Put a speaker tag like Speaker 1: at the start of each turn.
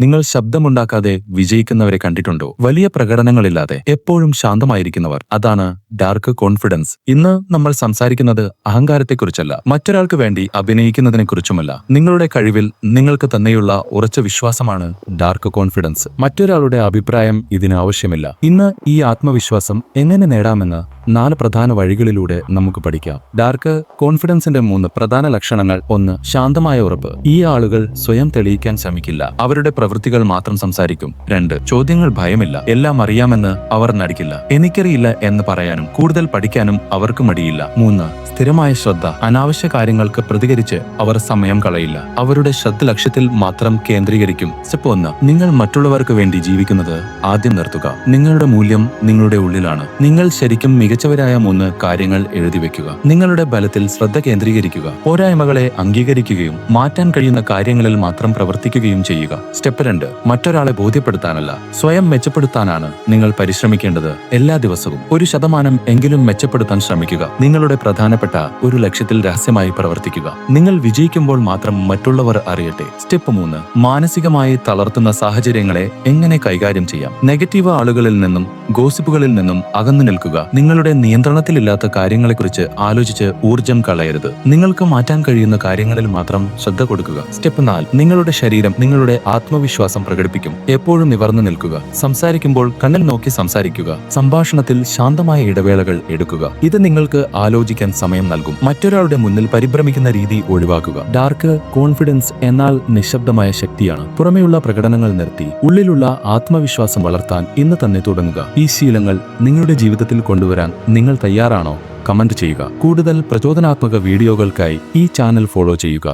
Speaker 1: നിങ്ങൾ ശബ്ദമുണ്ടാക്കാതെ വിജയിക്കുന്നവരെ കണ്ടിട്ടുണ്ടോ? വലിയ പ്രകടനങ്ങളില്ലാതെ എപ്പോഴും ശാന്തമായിരിക്കുന്നവർ. അതാണ് ഡാർക്ക് കോൺഫിഡൻസ് ഇന്ന് നമ്മൾ സംസാരിക്കുന്നത് അഹങ്കാരത്തെക്കുറിച്ചല്ല. മറ്റൊരാൾക്ക് വേണ്ടി അഭിനയിക്കുന്നതിനെക്കുറിച്ചുമല്ല. നിങ്ങളുടെ കഴിവിൽ നിങ്ങൾക്ക് തന്നെയുള്ള ഉറച്ച വിശ്വാസമാണ് ഡാർക്ക് കോൺഫിഡൻസ് മറ്റൊരാളുടെ അഭിപ്രായം ഇതിന് ആവശ്യമില്ല. ഇന്ന് ഈ ആത്മവിശ്വാസം എങ്ങനെ നേടാമെന്ന് നാല് പ്രധാന വഴികളിലൂടെ നമുക്ക് പഠിക്കാം. ഡാർക്ക് കോൺഫിഡൻസിന്റെ മൂന്ന് പ്രധാന ലക്ഷണങ്ങൾ. ഒന്ന് ശാന്തമായ ഉറപ്പ്. ഈ ആളുകൾ സ്വയം തെളിയിക്കാൻ ശ്രമിക്കില്ല. അവരുടെ പ്രവൃത്തികൾ മാത്രം സംസാരിക്കും. രണ്ട് ചോദ്യങ്ങൾ ഭയമില്ല. എല്ലാം അറിയാമെന്ന് അവർ നടിക്കില്ല. എനിക്കറിയില്ല എന്ന് പറയാനും കൂടുതൽ പഠിക്കാനും അവർക്ക് മടിയില്ല. മൂന്ന് സ്ഥിരമായ ശ്രദ്ധ. അനാവശ്യ കാര്യങ്ങൾക്ക് പ്രതികരിച്ച് അവർ സമയം കളയില്ല. അവരുടെ ശ്രദ്ധ ലക്ഷ്യത്തിൽ മാത്രം കേന്ദ്രീകരിക്കും. സ്റ്റെപ്പ് ഒന്ന് നിങ്ങൾ മറ്റുള്ളവർക്ക് വേണ്ടി ജീവിക്കുന്നത് ആദ്യം നിർത്തുക. നിങ്ങളുടെ മൂല്യം നിങ്ങളുടെ ഉള്ളിലാണ്. നിങ്ങൾ ശരിക്കും മികച്ചവരായ മൂന്ന് കാര്യങ്ങൾ എഴുതി വെക്കുക. നിങ്ങളുടെ ബലത്തിൽ ശ്രദ്ധ കേന്ദ്രീകരിക്കുക. പോരായ്മകളെ അംഗീകരിക്കുകയും മാറ്റാൻ കഴിയുന്ന കാര്യങ്ങളിൽ മാത്രം പ്രവർത്തിക്കുകയും ചെയ്യുക. സ്റ്റെപ്പ് രണ്ട് മറ്റൊരാളെ ബോധ്യപ്പെടുത്താനല്ല സ്വയം മെച്ചപ്പെടുത്താനാണ് നിങ്ങൾ പരിശ്രമിക്കേണ്ടത് എല്ലാ ദിവസവും. ഒരു ശതമാനം എങ്കിലും മെച്ചപ്പെടുത്താൻ ശ്രമിക്കുക. നിങ്ങളുടെ പ്രധാനപ്പെട്ട ഒരു ലക്ഷ്യത്തിൽ രഹസ്യമായി പ്രവർത്തിക്കുക. നിങ്ങൾ വിജയിക്കുമ്പോൾ മാത്രം മറ്റുള്ളവർ അറിയട്ടെ. സ്റ്റെപ്പ് മൂന്ന് മാനസികമായി തളർത്തുന്ന സാഹചര്യങ്ങളെ എങ്ങനെ കൈകാര്യം ചെയ്യാം? നെഗറ്റീവ് ആളുകളിൽ നിന്നും ഗോസിപ്പുകളിൽ നിന്നും അകന്നു നിൽക്കുക. നിങ്ങളുടെ നിയന്ത്രണത്തിലില്ലാത്ത കാര്യങ്ങളെക്കുറിച്ച് ആലോചിച്ച് ഊർജം കളയരുത്. നിങ്ങൾക്ക് മാറ്റാൻ കഴിയുന്ന കാര്യങ്ങളിൽ മാത്രം ശ്രദ്ധ കൊടുക്കുക. സ്റ്റെപ്പ് നാല് നിങ്ങളുടെ ശരീരം നിങ്ങളുടെ ആത്മവിശ്വാസം പ്രകടിപ്പിക്കും. എപ്പോഴും നിവർന്നു നിൽക്കുക. സംസാരിക്കുമ്പോൾ കണ്ണിൽ നോക്കി സംസാരിക്കുക. സംഭാഷണത്തിൽ ശാന്തമായ ഇടവേളകൾ എടുക്കുക. ഇത് നിങ്ങൾക്ക് ആലോചിക്കാൻ സമയം നൽകും. മറ്റൊരാളുടെ മുന്നിൽ പരിഭ്രമിക്കുന്ന രീതി ഒഴിവാക്കുക. ഡാർക്ക് കോൺഫിഡൻസ് എന്നാൽ നിശബ്ദമായ ശക്തിയാണ്. പുറമെയുള്ള പ്രകടനങ്ങൾ നിർത്തി ഉള്ളിലുള്ള ആത്മവിശ്വാസം വളർത്താൻ ഇന്ന് തന്നെ തുടങ്ങുക. ഈ ശീലങ്ങൾ നിങ്ങളുടെ ജീവിതത്തിൽ കൊണ്ടുവരാൻ നിങ്ങൾ തയ്യാറാണോ? കമന്റ് ചെയ്യുക. കൂടുതൽ പ്രചോദനാത്മക വീഡിയോകൾക്കായി ഈ ചാനൽ ഫോളോ ചെയ്യുക.